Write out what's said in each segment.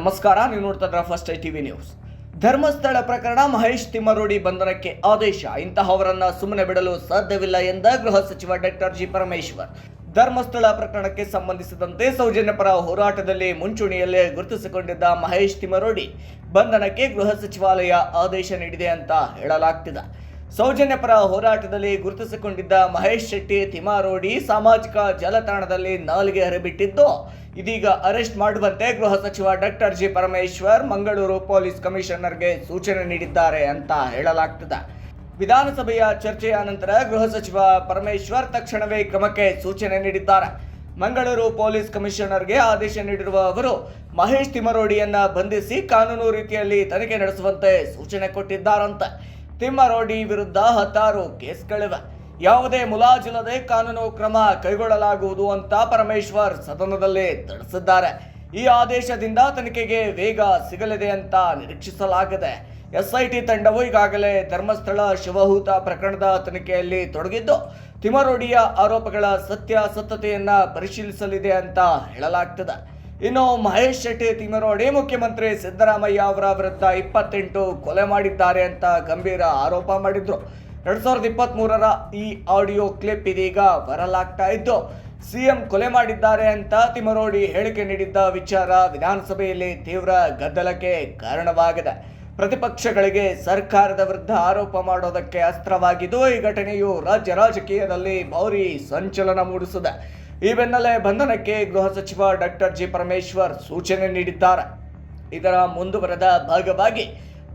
ನಮಸ್ಕಾರ, ನೀವು ನೋಡ್ತಾ ಇದ್ರ first I TV news. Dharmasthala ಪ್ರಕರಣ ಮಹೇಶ್ ತಿಮ್ಮರೋಡಿ ಬಂಧನಕ್ಕೆ ಆದೇಶ. ಇಂತಹವರನ್ನ ಸುಮ್ಮನೆ ಬಿಡಲು ಸಾಧ್ಯವಿಲ್ಲ ಎಂದ ಗೃಹ ಸಚಿವ ಡಾಕ್ಟರ್ ಜಿ ಪರಮೇಶ್ವರ್. ಧರ್ಮಸ್ಥಳ ಪ್ರಕರಣಕ್ಕೆ ಸಂಬಂಧಿಸಿದಂತೆ ಸೌಜನ್ಯ ಪರ ಹೋರಾಟದಲ್ಲಿ ಮುಂಚೂಣಿಯಲ್ಲೇ ಗುರುತಿಸಿಕೊಂಡಿದ್ದ ಮಹೇಶ್ ತಿಮ್ಮರೋಡಿ ಬಂಧನಕ್ಕೆ ಗೃಹ ಸಚಿವಾಲಯ ಆದೇಶ ನೀಡಿದೆ ಅಂತ ಹೇಳಲಾಗ್ತಿದೆ. ಸೌಜನ್ಯ ಪರ ಹೋರಾಟದಲ್ಲಿ ಗುರುತಿಸಿಕೊಂಡಿದ್ದ ಮಹೇಶ್ ಶೆಟ್ಟಿ ತಿಮಾರೋಡಿ ಸಾಮಾಜಿಕ ಜಾಲತಾಣದಲ್ಲಿ ನಾಲಿಗೆ ಹರಿಬಿಟ್ಟಿದ್ದು. ಇದೀಗ ಅರೆಸ್ಟ್ ಮಾಡುವಂತೆ ಗೃಹ ಸಚಿವ doctor G Parameshwar Mangaluru police ಕಮಿಷನರ್ಗೆ ಸೂಚನೆ ನೀಡಿದ್ದಾರೆ ಅಂತ ಹೇಳಲಾಗ್ತದೆ. ವಿಧಾನಸಭೆಯ ಚರ್ಚೆಯ ನಂತರ ಗೃಹ ಸಚಿವ ಪರಮೇಶ್ವರ್ ತಕ್ಷಣವೇ ಕ್ರಮಕ್ಕೆ ಸೂಚನೆ ನೀಡಿದ್ದಾರೆ. ಮಂಗಳೂರು ಪೊಲೀಸ್ ಕಮಿಷನರ್ಗೆ ಆದೇಶ ನೀಡಿರುವ ಅವರು ಮಹೇಶ್ ತಿಮರೋಡಿಯನ್ನ ಬಂಧಿಸಿ ಕಾನೂನು ರೀತಿಯಲ್ಲಿ ತನಿಖೆ ನಡೆಸುವಂತೆ ಸೂಚನೆ ಕೊಟ್ಟಿದ್ದಾರಂತೆ. ತಿಮ್ಮರೋಡಿ ವಿರುದ್ಧ ಹತ್ತಾರು ಕೇಸ್ಗಳಿವೆ. ಯಾವುದೇ ಮುಲಾಜಿಲ್ಲದೆ ಕಾನೂನು ಕ್ರಮ ಕೈಗೊಳ್ಳಲಾಗುವುದು ಅಂತ ಪರಮೇಶ್ವರ್ ಸದನದಲ್ಲಿ ತಿಳಿಸಿದ್ದಾರೆ. ಈ ಆದೇಶದಿಂದ ತನಿಖೆಗೆ ವೇಗ ಸಿಗಲಿದೆ ಅಂತ ನಿರೀಕ್ಷಿಸಲಾಗಿದೆ. ಎಸ್ಐಟಿ ತಂಡವು ಈಗಾಗಲೇ ಧರ್ಮಸ್ಥಳ ಶಿವಹೂತ ಪ್ರಕರಣದ ತನಿಖೆಯಲ್ಲಿ ತೊಡಗಿದ್ದು, ತಿಮರೋಡಿಯ ಆರೋಪಗಳ ಸತ್ಯಾಸತ್ಯತೆಯನ್ನ ಪರಿಶೀಲಿಸಲಿದೆ ಅಂತ ಹೇಳಲಾಗ್ತದೆ. ಇನ್ನು ಮಹೇಶ್ ಶೆಟ್ಟಿ ತಿಮರೋಡಿ ಮುಖ್ಯಮಂತ್ರಿ ಸಿದ್ದರಾಮಯ್ಯ ಅವರ ವಿರುದ್ಧ ಇಪ್ಪತ್ತೆಂಟು ಕೊಲೆ ಮಾಡಿದ್ದಾರೆ ಅಂತ ಗಂಭೀರ ಆರೋಪ ಮಾಡಿದ್ರು. ಎರಡ್ ಸಾವಿರದ ಇಪ್ಪತ್ತ್ ಮೂರರ ಈ ಆಡಿಯೋ ಕ್ಲಿಪ್ ಇದೀಗ ಬರಲಾಗ್ತಾ ಇದ್ದು, ಸಿಎಂ ಕೊಲೆ ಮಾಡಿದ್ದಾರೆ ಅಂತ ತಿಮರೋಡಿ ಹೇಳಿಕೆ ನೀಡಿದ್ದ ವಿಚಾರ ವಿಧಾನಸಭೆಯಲ್ಲಿ ತೀವ್ರ ಗದ್ದಲಕ್ಕೆ ಕಾರಣವಾಗಿದೆ. ಪ್ರತಿಪಕ್ಷಗಳಿಗೆ ಸರ್ಕಾರದ ವಿರುದ್ಧ ಆರೋಪ ಮಾಡೋದಕ್ಕೆ ಅಸ್ತ್ರವಾಗಿದ್ದು, ಈ ಘಟನೆಯು ರಾಜ್ಯ ರಾಜಕೀಯದಲ್ಲಿ ಭಾರಿ ಸಂಚಲನ ಮೂಡಿಸಿದೆ. ಈ ಬೆನ್ನಲ್ಲೇ ಬಂಧನಕ್ಕೆ ಗೃಹ ಸಚಿವ ಡಾಕ್ಟರ್ ಜಿ ಪರಮೇಶ್ವರ್ ಸೂಚನೆ ನೀಡಿದ್ದಾರೆ. ಇದರ ಮುಂದುವರೆದ ಭಾಗವಾಗಿ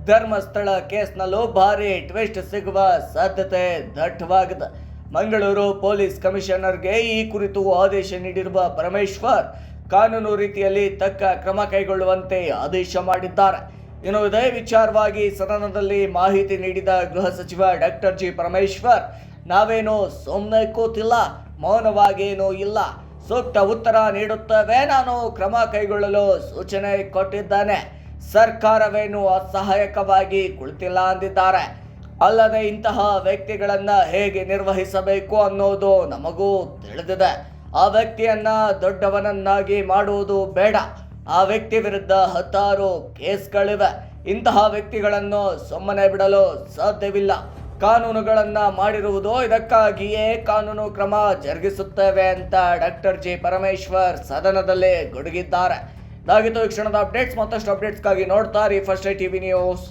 ಧರ್ಮಸ್ಥಳ ಕೇಸ್ನಲ್ಲೂ ಭಾರಿ ಟ್ವಿಸ್ಟ್ ಸಿಗುವ ಸಾಧ್ಯತೆ ದಟ್ಟವಾಗಿದೆ. ಮಂಗಳೂರು ಪೊಲೀಸ್ ಕಮಿಷನರ್ಗೆ ಈ ಕುರಿತು ಆದೇಶ ನೀಡಿರುವ ಪರಮೇಶ್ವರ್ ಕಾನೂನು ರೀತಿಯಲ್ಲಿ ತಕ್ಕ ಕ್ರಮ ಕೈಗೊಳ್ಳುವಂತೆ ಆದೇಶ ಮಾಡಿದ್ದಾರೆ. ಇನ್ನು ಇದೇ ವಿಚಾರವಾಗಿ ಸದನದಲ್ಲಿ ಮಾಹಿತಿ ನೀಡಿದ ಗೃಹ ಸಚಿವ ಡಾಕ್ಟರ್ ಜಿ ಪರಮೇಶ್ವರ್, ನಾವೇನು ಸುಮ್ಮನೆ ಕೂತಿಲ್ಲ ಮೌನವಾಗೇನೂ ಇಲ್ಲ. ಸೂಕ್ತ ಉತ್ತರ ನೀಡುತ್ತವೆ ನಾನು ಕ್ರಮ ಕೈಗೊಳ್ಳಲು ಸೂಚನೆ ಕೊಟ್ಟಿದ್ದಾನೆ. ಸರ್ಕಾರವೇನು ಅಸಹಾಯಕವಾಗಿ ಕುಳಿತಿಲ್ಲ ಅಂದಿದ್ದಾರೆ. ಅಲ್ಲದೆ ಇಂತಹ ವ್ಯಕ್ತಿಗಳನ್ನು ಹೇಗೆ ನಿರ್ವಹಿಸಬೇಕು ಅನ್ನೋದು ನಮಗೂ ತಿಳಿದಿದೆ. ಆ ವ್ಯಕ್ತಿಯನ್ನ ದೊಡ್ಡವನನ್ನಾಗಿ ಮಾಡುವುದು ಬೇಡ. ಆ ವ್ಯಕ್ತಿ ವಿರುದ್ಧ ಹತ್ತಾರು ಕೇಸ್ಗಳಿವೆ. ಇಂತಹ ವ್ಯಕ್ತಿಗಳನ್ನು ಸುಮ್ಮನೆ ಬಿಡಲು ಸಾಧ್ಯವಿಲ್ಲ. ಕಾನೂನುಗಳನ್ನ ಮಾಡಿರುವುದು ಇದಕ್ಕಾಗಿಯೇ ಕಾನೂನು ಕ್ರಮ ಜರುಗಿಸುತ್ತೇವೆ ಅಂತ ಡಾಕ್ಟರ್ ಜಿ ಪರಮೇಶ್ವರ್ ಸದನದಲ್ಲಿ ಗುಡುಗಿದ್ದಾರೆ. ಇದಾಗಿತ್ತು ಈ ಕ್ಷಣದ ಅಪ್ಡೇಟ್ಸ್, ಮತ್ತಷ್ಟು ಅಪ್ಡೇಟ್ಸ್ಗಾಗಿ ನೋಡ್ತಾ ರೀ ಫಸ್ಟ್ ಐ ಟಿವಿ ನ್ಯೂಸ್.